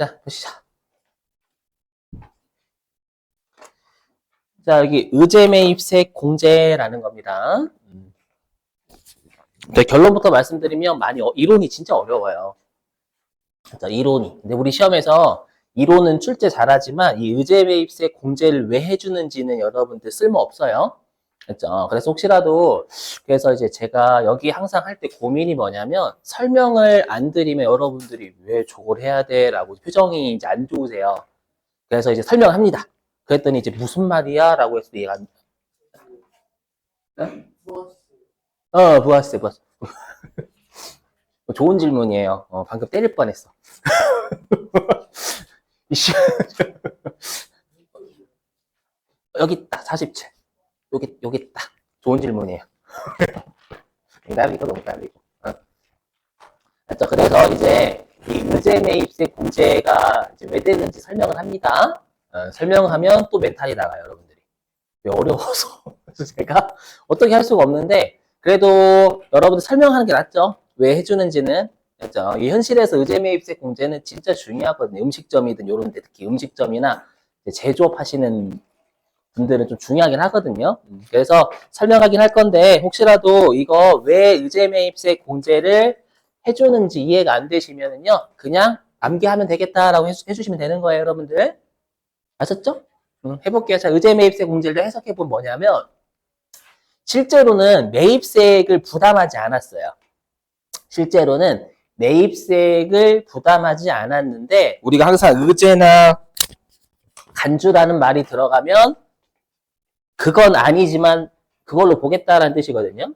자, 보시죠. 자, 여기 의제 매입세 공제라는 겁니다. 음. 네, 결론부터 말씀드리면 많이 어- 이론이 진짜 어려워요. 자, 이론이. 근데 우리 시험에서 이론은 출제 잘하지만 이 의제 매입세 공제를 왜 해주는지는 여러분들 쓸모 없어요. 그렇죠. 그래서 혹시라도 그래서 이제 제가 여기 항상 할 때 고민이 뭐냐면 설명을 안 드리면 여러분들이 왜 저걸 해야 돼라고 표정이 이제 안 좋으세요. 그래서 이제 설명을 합니다. 그랬더니 이제 무슨 말이야? 라고 해서 얘가 안- 어, 부하스, 부하스. 좋은 질문이에요. 어, 방금 때릴 뻔했어. 여기 있다, 47. 여기, 여기 있다. 좋은 질문이에요. 농담이고, 농담이고. 어. 그렇죠. 그래서 이제 이 의제 매입세 공제가 이제 왜 되는지 설명을 합니다. 어, 설명하면 또 멘탈이 나가요, 여러분들이. 왜 어려워서. 제가 어떻게 할 수가 없는데, 그래도 여러분들 설명하는 게 낫죠? 왜 해주는지는. 그렇죠? 이 현실에서 의제 매입세 공제는 진짜 중요하거든요. 음식점이든 요런 데 특히 음식점이나 제조업 하시는 분들은 좀 중요하긴 하거든요. 음, 그래서 설명하긴 할 건데, 혹시라도 이거 왜 의제 매입세 공제를 해주는지 이해가 안 되시면은요, 그냥 암기하면 되겠다라고 해, 주- 해주 시면 되는 거예요, 여러분들. 아셨죠? 음, 해볼게요. 자, 의제 매입세 공제를 해석해 보면 뭐냐면, 실제로는 매입세액을 부담하지 않았어요. 실제로는 매입세액을 부담하지 않았는데, 우리가 항상 의제나 간주라는 말이 들어가면, 그건 아니지만, 그걸로 보겠다라는 뜻이거든요.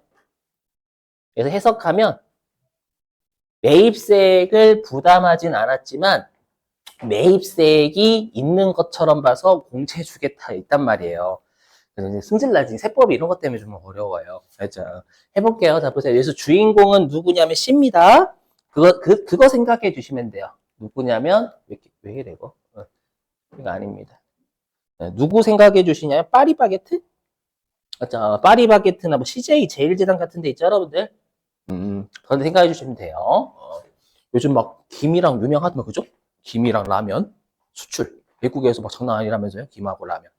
그래서 해석하면, 매입세액을 부담하진 않았지만, 매입세액이 있는 것처럼 봐서 공채 주겠다 있단 말이에요. 그래서 이제 승질나지 세법이 이런 것 때문에 좀 어려워요. 그렇죠? 해볼게요. 자 보세요. 여기서 주인공은 누구냐면 C입니다. 그거 그 그거 생각해 주시면 돼요. 누구냐면 왜, 이렇게- 왜 이래 이거? 어, 이거 아닙니다. 네, 누구 생각해 주시냐면 파리바게트? 그렇죠? 파리바게트나 뭐 CJ 제일제당 같은 데 있죠, 여러분들? 음, 그런 데 생각해 주시면 돼요. 어, 요즘 막 김이랑 유명하더만 그죠? 김이랑 라면 수출 외국에서 막 장난 아니라면서요 김하고 라면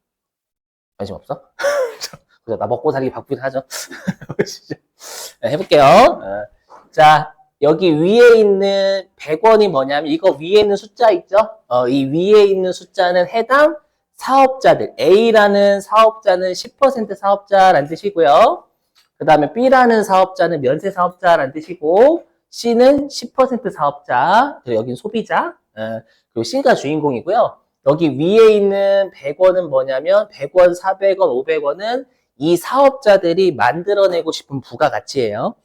관심 없어? 나 먹고 살기 바쁘긴 하죠. 네, 해볼게요 어. 자 여기 위에 있는 100원이 뭐냐면 이거 위에 있는 숫자 있죠 어, 이 위에 있는 숫자는 해당 사업자들 A라는 사업자는 10% 사업자라는 뜻이고요 그 다음에 B라는 사업자는 면세 사업자라는 뜻이고 C는 10% 사업자, 그리고 여긴 소비자, 어, 그리고 C가 주인공이고요. 여기 위에 있는 100원은 뭐냐면 100원, 400원, 500원은 이 사업자들이 만들어내고 싶은 부가가치예요.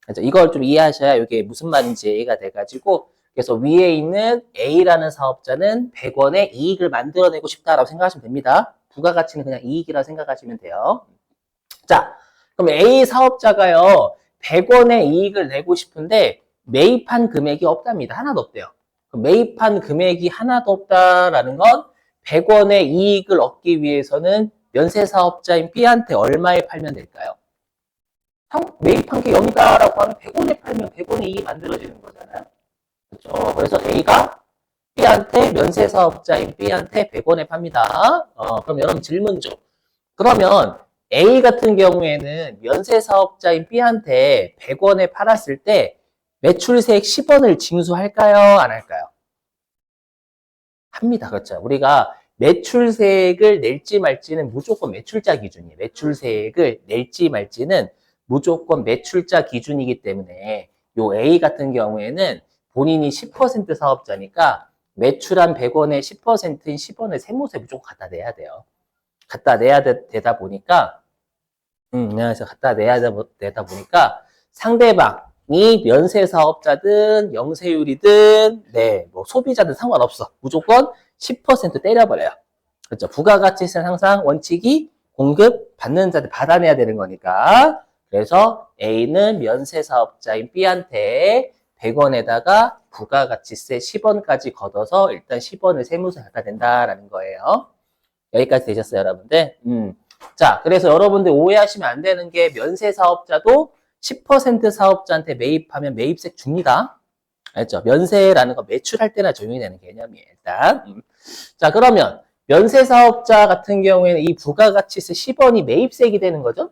그래서 이걸 좀 이해하셔야 이게 무슨 말인지 이해가 돼가지고 그래서 위에 있는 A라는 사업자는 100원의 이익을 만들어내고 싶다라고 생각하시면 됩니다. 부가가치는 그냥 이익이라고 생각하시면 돼요. 자, 그럼 A 사업자가요 100원의 이익을 내고 싶은데 매입한 금액이 없답니다. 하나도 없대요. 매입한 금액이 하나도 없다라는 건 100원의 이익을 얻기 위해서는 면세 사업자인 B한테 얼마에 팔면 될까요? 상- 매입한 게 0이다라고 하면 100원에 팔면 100원의 이익이 만들어지는 거잖아요. 그렇죠. 그래서 A가 B한테 면세 사업자인 B한테 100원에 팝니다. 어, 그럼 여러분 질문 좀. 그러면 A 같은 경우에는 면세 사업자인 B한테 100원에 팔았을 때 매출세액 10원을 징수할까요? 안 할까요? 합니다. 그렇죠. 우리가 매출세액을 낼지 말지는 무조건 매출자 기준이에요. 매출세액을 낼지 말지는 무조건 매출자 기준이기 때문에 요 A 같은 경우에는 본인이 10% 사업자니까 매출 한 100원의 10%인 10원을 세무세 무조건 갖다 내야 돼요. 갖다 내야 되, 다 보니까 음, 그래서 갖다 내야 되, 되다 보니까 상대방이 면세 사업자든 영세율이든 네, 뭐 소비자든 상관없어. 무조건 10% 때려버려요. 그렇죠. 부가가치세는 항상 원칙이 공급 받는 자들 받아내야 되는 거니까. 그래서 A는 면세 사업자인 B한테 100원에다가 부가가치세 10원까지 걷어서 일단 10원을 세무서에 갖다 댄다라는 거예요. 여기까지 되셨어요, 여러분들? 음. 자, 그래서 여러분들 오해하시면 안 되는 게 면세 사업자도 10% 사업자한테 매입하면 매입세 줍니다. 알죠? 면세라는 건 매출할 때나 적용이 되는 개념이에요, 일단. 음. 자, 그러면 면세 사업자 같은 경우에는 이 부가가치세 10원이 매입세액이 되는 거죠?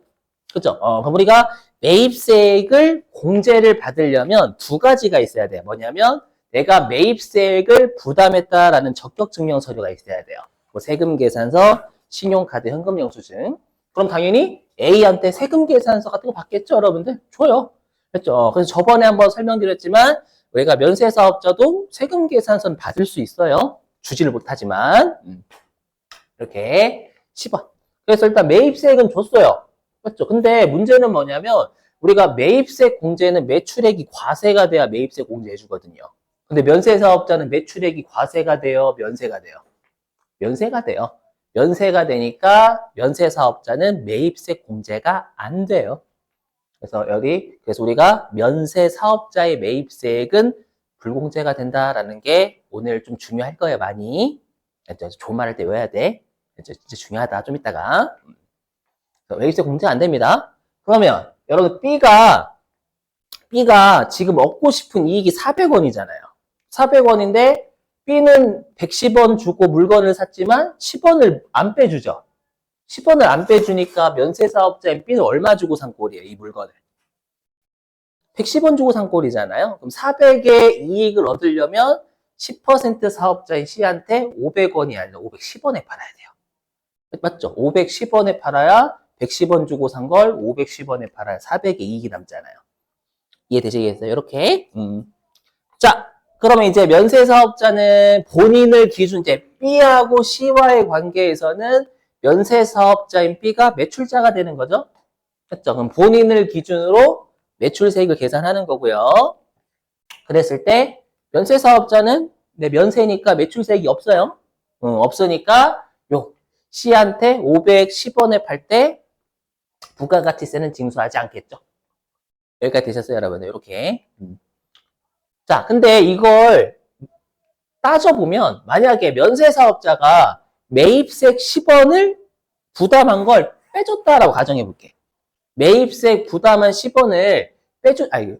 그죠? 어, 그럼 우리가 매입세액을 공제를 받으려면 두 가지가 있어야 돼요. 뭐냐면 내가 매입세액을 부담했다라는 적격 증명 서류가 있어야 돼요. 뭐 세금 계산서, 신용카드, 현금 영수증. 그럼 당연히 A한테 세금 계산서 같은 거 받겠죠, 여러분들? 줘요. 그렇죠? 그래서 저번에 한번 설명드렸지만 우리가 면세 사업자도 세금 계산서는 받을 수 있어요. 주지를 못하지만 음. 이렇게 10원. 그래서 일단 매입세액은 줬어요. 맞죠? 근데 문제는 뭐냐면 우리가 매입세 공제는 매출액이 과세가 돼야 매입세 공제해주거든요. 근데 면세 사업자는 매출액이 과세가 돼요, 면세가 돼요. 면세가 돼요. 면세가 되니까 면세 사업자는 매입세 공제가 안 돼요. 그래서 여기 그래서 우리가 면세 사업자의 매입세액은 불공제가 된다라는 게 오늘 좀 중요할 거예요, 많이. 그래서 좋은 말할 때 외워야 돼. 진짜 중요하다. 좀 이따가. 그래서 매입세 공제 안 됩니다. 그러면 여러분 B가 B가 지금 얻고 싶은 이익이 400원이잖아요. 400원인데 B는 110원 주고 물건을 샀지만 10원을 안 빼주죠. 10원을 안 빼주니까 면세사업자인 B는 얼마 주고 산 꼴이에요, 이 물건을. 110원 주고 산 꼴이잖아요. 그럼 400의 이익을 얻으려면 10% 사업자인 C한테 500원이 아니라 510원에 팔아야 돼요. 맞죠? 510원에 팔아야 110원 주고 산 걸 510원에 팔아야 400의 이익이 남잖아요. 이해되시겠어요? 이렇게. 음. 자, 그러면 이제 면세 사업자는 본인을 기준 이제 B하고 C와의 관계에서는 면세 사업자인 B가 매출자가 되는 거죠. 그렇죠? 그럼 본인을 기준으로 매출세액을 계산하는 거고요. 그랬을 때 면세 사업자는 내 면세니까 매출세액이 없어요. 어, 없으니까 요 C한테 510원에 팔 때 부가가치세는 징수하지 않겠죠. 여기까지 되셨어요, 여러분들? 이렇게. 음. 자, 근데 이걸 따져보면 만약에 면세 사업자가 매입세 10원을 부담한 걸 빼줬다라고 가정해 볼게. 매입세 부담한 10원을 빼주, 아니,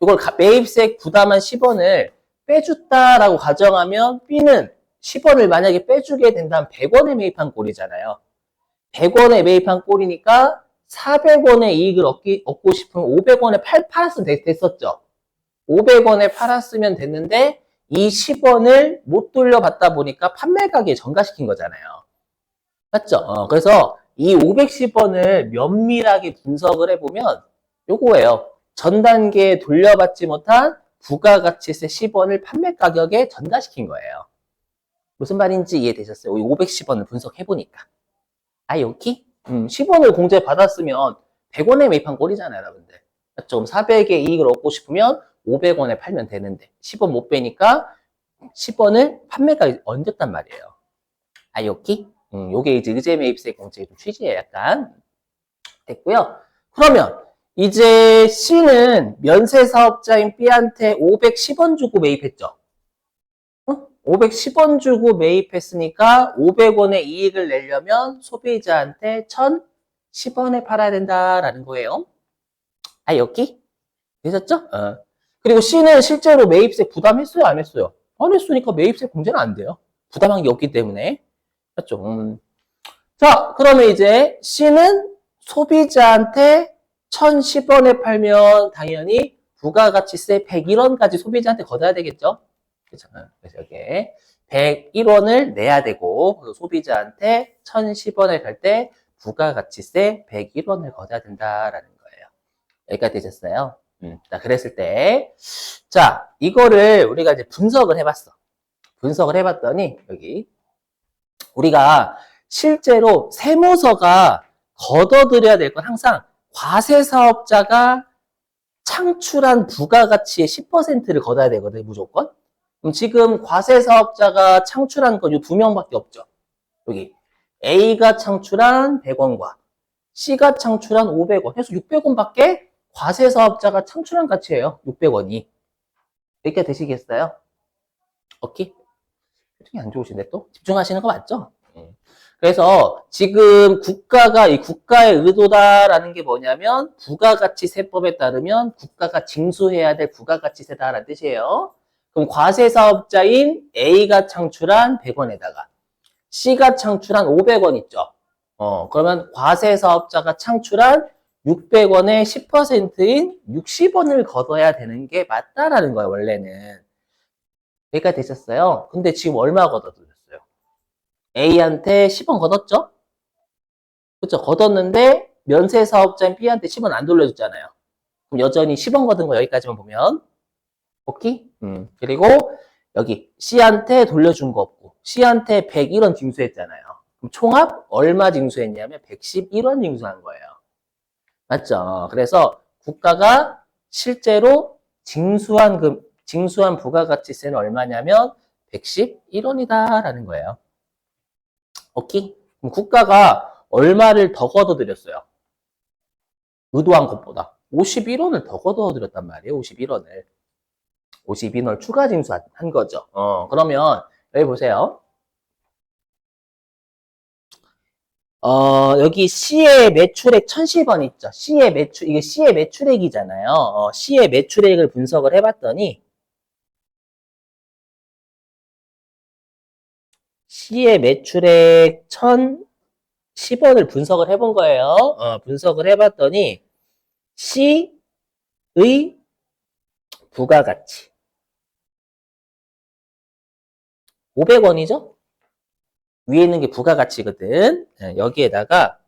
이걸 가- 매입세 부담한 10원을 빼줬다라고 가정하면 B는 10원을 만약에 빼주게 된다면 100원에 매입한 꼴이잖아요. 100원에 매입한 꼴이니까 400원의 이익을 얻기, 얻고 싶으면 500원에 팔, 팔았으면 됐, 됐었죠. 500원에 팔았으면 됐는데 이 10원을 못 돌려받다 보니까 판매 가격에 전가시킨 거잖아요. 맞죠? 어, 그래서 이 510원을 면밀하게 분석을 해보면 요거예요. 전 단계에 돌려받지 못한 부가가치세 10원을 판매 가격에 전가시킨 거예요. 무슨 말인지 이해되셨어요? 이 510원을 분석해보니까. 아, 여기? 음, 10원을 공제 받았으면 100원에 매입한 꼴이잖아요, 여러분들. 맞죠? 400의 이익을 얻고 싶으면 500원에 팔면 되는데 10원 못 빼니까 10원을 판매가에 얹었단 말이에요. 아, 여기? 음, 요게 이제 의제 매입세 공제의 좀 취지예요, 약간. 됐고요. 그러면 이제 C는 면세 사업자인 B한테 510원 주고 매입했죠. 어? 510원 주고 매입했으니까 500원의 이익을 내려면 소비자한테 1010원에 팔아야 된다라는 거예요. 아, 여기? 되셨죠? 어. 그리고 C는 실제로 매입세 부담했어요? 안 했어요? 안 했으니까 매입세 공제는 안 돼요. 부담한 게 없기 때문에. 맞죠? 음. 자, 그러면 이제 C는 소비자한테 1010원에 팔면 당연히 부가가치세 101원까지 소비자한테 걷어야 되겠죠? 그래서 여기에 101원을 내야 되고 소비자한테 1010원을 갈 때 부가가치세 101원을 걷어야 된다라는 거예요. 여기까지 되셨어요? 음, 자, 그랬을 때, 자, 이거를 우리가 이제 분석을 해봤어. 분석을 해봤더니, 여기, 우리가 실제로 세무서가 걷어들여야 될 건 항상 과세 사업자가 창출한 부가가치의 10%를 걷어야 되거든요, 무조건. 지금 과세 사업자가 창출한 건 이 두 명밖에 없죠. 여기 A가 창출한 100원과 C가 창출한 500원 해서 600원밖에 과세 사업자가 창출한 가치예요. 600원이. 이렇게 되시겠어요? 오케이? 표정이 안 좋으신데 또? 집중하시는 거 맞죠? 음. 그래서 지금 국가가 이 국가의 의도다라는 게 뭐냐면 부가가치세법에 따르면 국가가 징수해야 될 부가가치세다라는 뜻이에요. 그럼 과세 사업자인 A가 창출한 100원에다가 C가 창출한 500원 있죠. 어, 그러면 과세 사업자가 창출한 600원의 10%인 60원을 걷어야 되는 게 맞다라는 거예요, 원래는. 여기까지 되셨어요. 근데 지금 얼마 걷어들였어요? A한테 10원 걷었죠? 그쵸? 걷었는데 면세 사업자인 B한테 10원 안 돌려줬잖아요. 그럼 여전히 10원 걷은 거 여기까지만 보면 오케이? 음. 그리고 여기 C한테 돌려준 거 없고 C한테 101원 징수했잖아요. 그럼 총합 얼마 징수했냐면 111원 징수한 거예요. 맞죠? 그래서 국가가 실제로 징수한 금, 징수한 부가가치세는 얼마냐면 111원이다라는 거예요. 오케이? 그럼 국가가 얼마를 더 걷어들였어요? 의도한 것보다 51원을 더 걷어들였단 말이에요. 51원을. 52원을 추가 징수한 거죠. 어, 그러면 여기 보세요. 어, 여기 C의 매출액 1010원 있죠. C의 매출, 이게 C의 매출액이잖아요. 어, C의 매출액을 분석을 해봤더니, C의 매출액 1010원을 분석을 해본 거예요. 어, 분석을 해봤더니, C의 부가가치. 500원이죠? 위에 있는 게 부가가치거든. 예, 여기에다가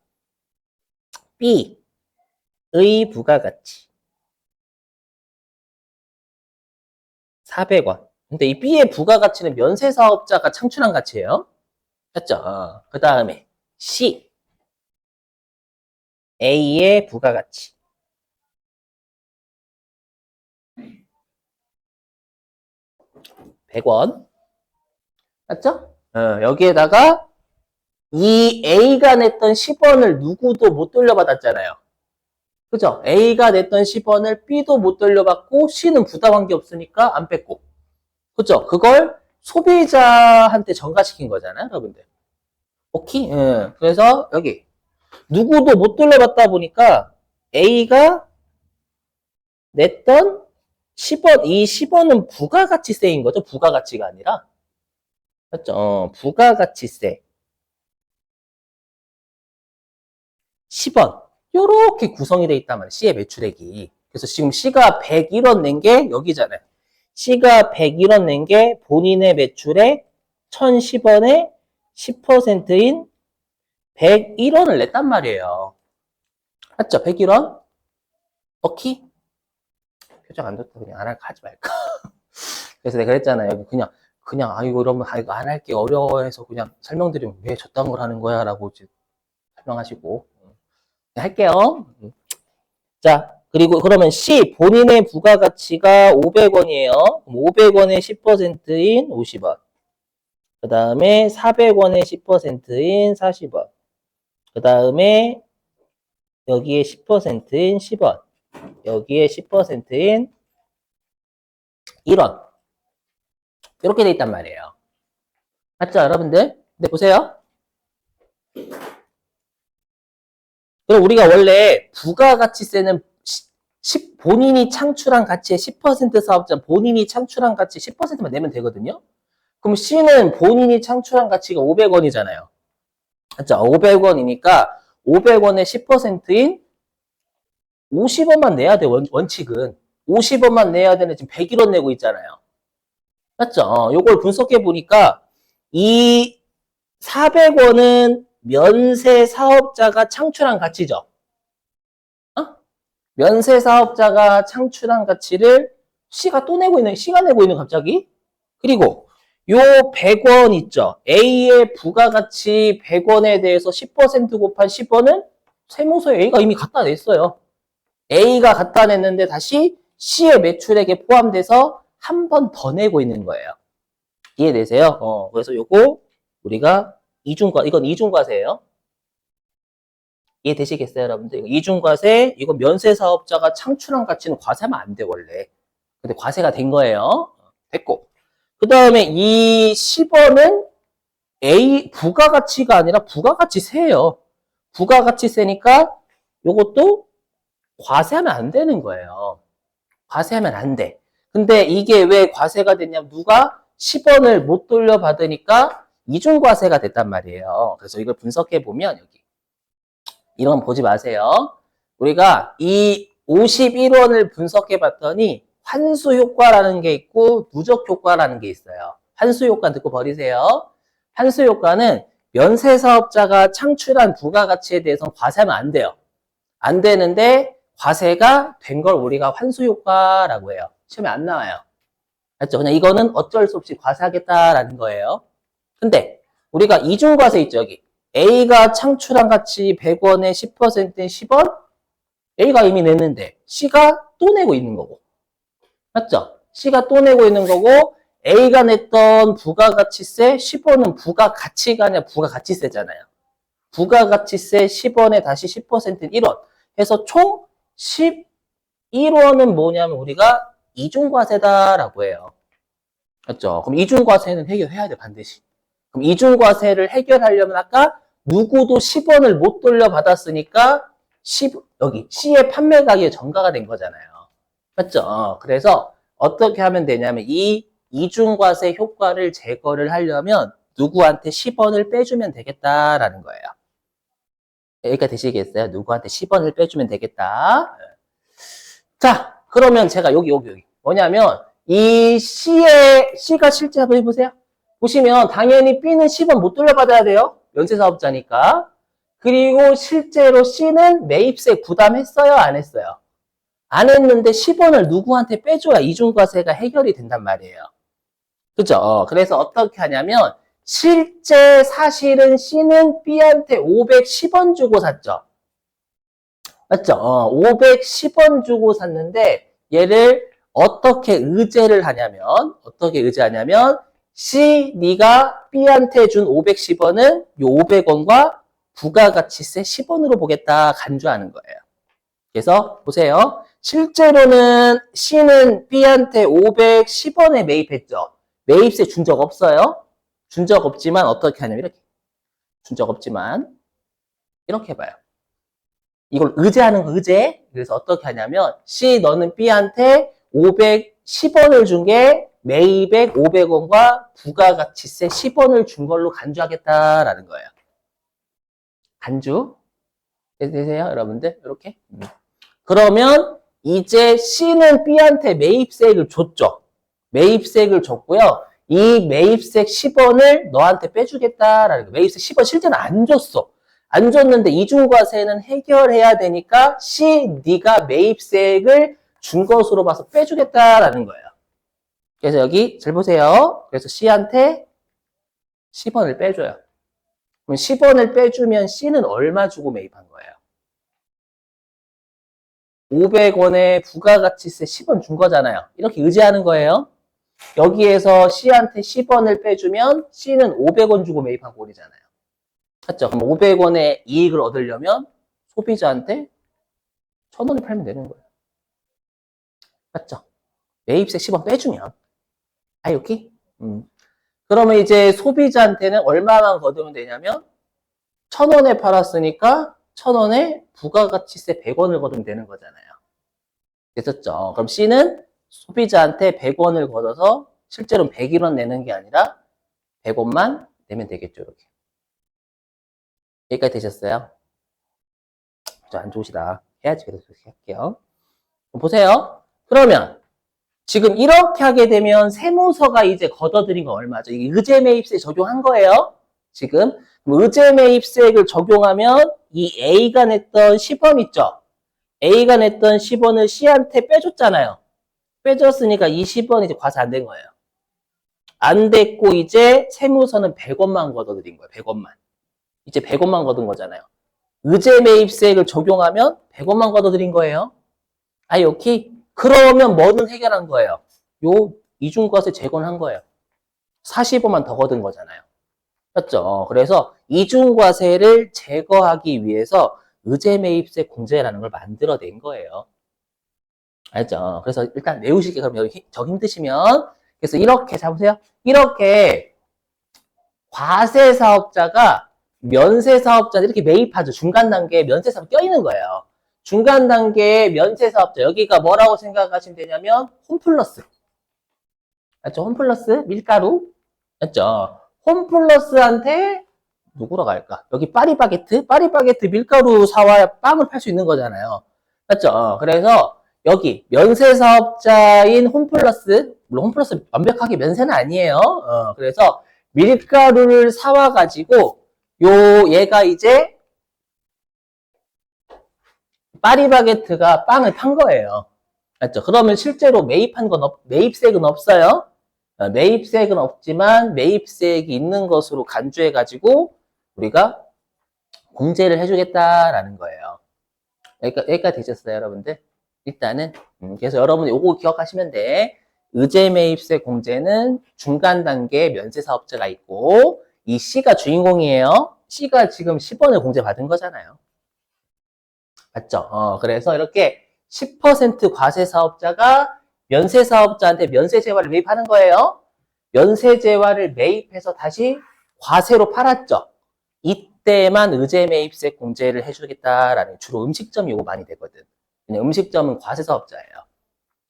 B의 부가가치 400원. 근데 이 B의 부가가치는 면세사업자가 창출한 가치예요. 맞죠? 그 다음에 C A의 부가가치 100원. 맞죠? 어, 여기에다가 이 A가 냈던 10원을 누구도 못 돌려받았잖아요. 그죠? A가 냈던 10원을 B도 못 돌려받고 C는 부담한 게 없으니까 안 뺐고. 그죠? 그걸 소비자한테 전가시킨 거잖아요, 여러분들. 오케이? 예. 그래서 여기 누구도 못 돌려받다 보니까 A가 냈던 10원, 이 10원은 부가가치세인 거죠. 부가가치가 아니라. 맞죠? 어, 부가가치세. 10원. 요렇게 구성이 돼 있단 말이에요. C의 매출액이. 그래서 지금 C가 101원 낸 게 여기잖아요. C가 101원 낸 게 본인의 매출액 1010원에 10%인 101원을 냈단 말이에요. 맞죠? 101원? 오케이? 표정 안 좋다. 그냥 안 할까 하지 말까. 그래서 내가 그랬잖아요. 그냥 그냥 아 이거 이러면 아안 할게 어려워해서 그냥 설명드리면 왜 저딴 걸 하는 거야 라고 이제 설명하시고 네, 할게요. 자 그리고 그러면 C 본인의 부가가치가 500원이에요. 500원의 10%인 50원. 그 다음에 400원의 10%인 40원. 그 다음에 여기에 10%인 10원. 여기에 10%인 1원. 이렇게 돼 있단 말이에요. 맞죠, 여러분들? 근데 보세요. 그럼 우리가 원래 부가가치세는 본인이 창출한 가치의 10% 사업자 본인이 창출한 가치 10%만 내면 되거든요. 그럼 C는 본인이 창출한 가치가 500원이잖아요. 맞죠? 500원이니까 500원의 10%인 50원만 내야 돼, 원, 원칙은. 50원만 내야 되는 지금 101원 내고 있잖아요. 맞죠? 어, 요걸 분석해 보니까 이 400원은 면세 사업자가 창출한 가치죠. 어? 면세 사업자가 창출한 가치를 C가 또 내고 있는, C가 내고 있는 갑자기. 그리고 요 100원 있죠. A의 부가가치 100원에 대해서 10% 곱한 10원은 세무서에 A가 이미 갖다 냈어요. A가 갖다 냈는데 다시 C의 매출액에 포함돼서 한 번 더 내고 있는 거예요. 이해되세요? 어, 그래서 요거 우리가 이중과 이건 이중과세예요. 이해되시겠어요, 여러분들? 이중과세, 이거 면세 사업자가 창출한 가치는 과세하면 안 돼, 원래. 근데 과세가 된 거예요. 됐고. 그 다음에 이 10원은 A 부가가치가 아니라 부가가치세예요. 부가가치세니까 요것도 과세하면 안 되는 거예요. 과세하면 안 돼. 근데 이게 왜 과세가 됐냐면 누가 10원을 못 돌려받으니까 이중과세가 됐단 말이에요. 그래서 이걸 분석해 보면 여기 이런 거 보지 마세요. 우리가 이 51원을 분석해 봤더니 환수 효과라는 게 있고 누적 효과라는 게 있어요. 환수 효과 듣고 버리세요. 환수 효과는 면세 사업자가 창출한 부가가치에 대해서는 과세하면 안 돼요. 안 되는데 과세가 된 걸 우리가 환수 효과라고 해요. 시험에 안 나와요. 맞죠? 그냥 이거는 어쩔 수 없이 과세하겠다라는 거예요. 근데 우리가 이중과세 있죠, 여기. A가 창출한 가치 100원에 10%인 10원? A가 이미 냈는데 C가 또 내고 있는 거고. 맞죠? C가 또 내고 있는 거고 A가 냈던 부가가치세 10원은 부가가치가 아니라 부가가치세잖아요. 부가가치세 10원에 다시 10%는 1원. 해서 총 11원은 뭐냐면 우리가 이중과세다라고 해요. 맞죠? 그럼 이중과세는 해결해야 돼, 반드시. 그럼 이중과세를 해결하려면 아까 누구도 10원을 못 돌려받았으니까 10, 여기 C의 판매 가격이 전가가 된 거잖아요. 맞죠? 어, 그래서 어떻게 하면 되냐면 이 이중과세 효과를 제거를 하려면 누구한테 10원을 빼주면 되겠다라는 거예요. 여기까지 되시겠어요? 누구한테 10원을 빼주면 되겠다. 자, 그러면 제가 여기, 여기, 여기. 뭐냐면, 이 C의, C가 실제 한번 해보세요. 보시면, 당연히 B는 10원 못 돌려받아야 돼요. 연쇄사업자니까. 그리고 실제로 C는 매입세 부담했어요? 안 했어요? 안 했는데 10원을 누구한테 빼줘야 이중과세가 해결이 된단 말이에요. 그죠? 그래서 어떻게 하냐면, 실제 사실은 C는 B한테 510원 주고 샀죠. 맞죠? 어, 510원 주고 샀는데 얘를 어떻게 의제를 하냐면 어떻게 의제하냐면 C 네가 B한테 준 510원은 요 500원과 부가가치세 10원으로 보겠다 간주하는 거예요. 그래서 보세요. 실제로는 C는 B한테 510원에 매입했죠. 매입세 준 적 없어요. 준 적 없지만 어떻게 하냐면 이렇게 준 적 없지만 이렇게 봐요. 이걸 의제하는 거 의제. 그래서 어떻게 하냐면 C 너는 B한테 510원을 준 게 매입액 500원과 부가가치세 10원을 준 걸로 간주하겠다라는 거예요. 간주. 되세요, 여러분들? 이렇게. 음. 그러면 이제 C는 B한테 매입세액을 줬죠. 매입세액을 줬고요. 이 매입세 10원을 너한테 빼주겠다라는 거. 매입세 10원 실제는 안 줬어. 안 줬는데 이중과세는 해결해야 되니까 C, 네가 매입세액을 준 것으로 봐서 빼주겠다라는 거예요. 그래서 여기 잘 보세요. 그래서 C한테 10원을 빼줘요. 그럼 10원을 빼주면 C는 얼마 주고 매입한 거예요? 500원에 부가가치세 10원 준 거잖아요. 이렇게 의지하는 거예요. 여기에서 C한테 10원을 빼주면 C는 500원 주고 매입한 꼴이잖아요. 맞죠? 그럼 500원의 이익을 얻으려면 소비자한테 1000원을 팔면 되는 거예요. 맞죠? 매입세 10원 빼주면. 아, 여기? 음. 그러면 이제 소비자한테는 얼마만 거두면 되냐면 1000원에 팔았으니까 1000원에 부가가치세 100원을 거두면 되는 거잖아요. 됐었죠? 그럼 C는 소비자한테 100원을 걷어서 실제로는 101원 내는 게 아니라 100원만 내면 되겠죠, 이렇게. 여기까지 되셨어요? 안 좋으시다. 해야지 그래서 할게요. 보세요. 그러면 지금 이렇게 하게 되면 세무서가 이제 걷어들인 건 얼마죠? 이게 의제 매입세 적용한 거예요. 지금 의제 매입세액을 적용하면 이 A가 냈던 10원 있죠? A가 냈던 10원을 C한테 빼줬잖아요. 빼줬으니까 이 10원 이제 과세 안 된 거예요. 안 됐고 이제 세무서는 100원만 걷어들인 거예요. 100원만. 이제 100원만 걷은 거잖아요. 의제 매입세액을 적용하면 100원만 걷어들인 거예요. 아, 여기 그러면 뭐는 해결한 거예요? 요 이중과세 재건한 거예요. 45만 더 걷은 거잖아요. 맞죠? 그래서 이중과세를 제거하기 위해서 의제 매입세 공제라는 걸 만들어낸 거예요. 알죠? 그래서 일단 외우시기 그럼 여기 저 힘드시면 그래서 이렇게 잡으세요. 이렇게 과세 사업자가 면세 사업자 이렇게 매입하죠. 중간 단계에 면세 사업 껴있는 거예요. 중간 단계에 면세 사업자 여기가 뭐라고 생각하시면 되냐면 홈플러스. 맞죠? 홈플러스 밀가루. 맞죠? 홈플러스한테 누구로 갈까? 여기 파리바게트? 파리바게트 밀가루 사와야 빵을 팔 수 있는 거잖아요. 맞죠? 어, 그래서 여기 면세 사업자인 홈플러스, 물론 홈플러스 완벽하게 면세는 아니에요. 어, 그래서 밀가루를 사와 가지고 요 얘가 이제 파리바게트가 빵을 판 거예요. 맞죠? 그러면 실제로 매입한 건 없, 매입세액은 없어요. 어, 매입세액은 없지만 매입세액이 있는 것으로 간주해 가지고 우리가 공제를 해주겠다라는 거예요. 여기까지, 여기까지 되셨어요, 여러분들? 일단은 음, 그래서 여러분 요거 기억하시면 돼. 의제 매입세 공제는 중간 단계 면세 사업자가 있고 이 C가 주인공이에요. C가 지금 10원을 공제 받은 거잖아요. 맞죠? 어, 그래서 이렇게 10% 과세 사업자가 면세 사업자한테 면세 재화를 매입하는 거예요. 면세 재화를 매입해서 다시 과세로 팔았죠. 이때만 의제 매입세 공제를 해주겠다라는 주로 음식점이 요거 많이 되거든. 그냥 음식점은 과세 사업자예요.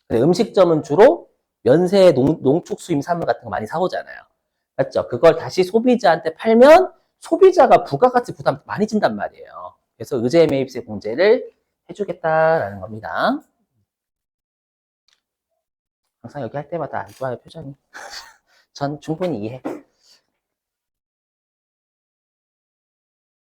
근데 음식점은 주로 면세 농, 농축 수임 사물 같은 거 많이 사오잖아요. 맞죠? 그걸 다시 소비자한테 팔면 소비자가 부가가치 부담 많이 진단 말이에요. 그래서 의제 매입세 공제를 해주겠다라는 겁니다. 항상 여기 할 때마다 안 좋아요, 표정이. 전 충분히 이해.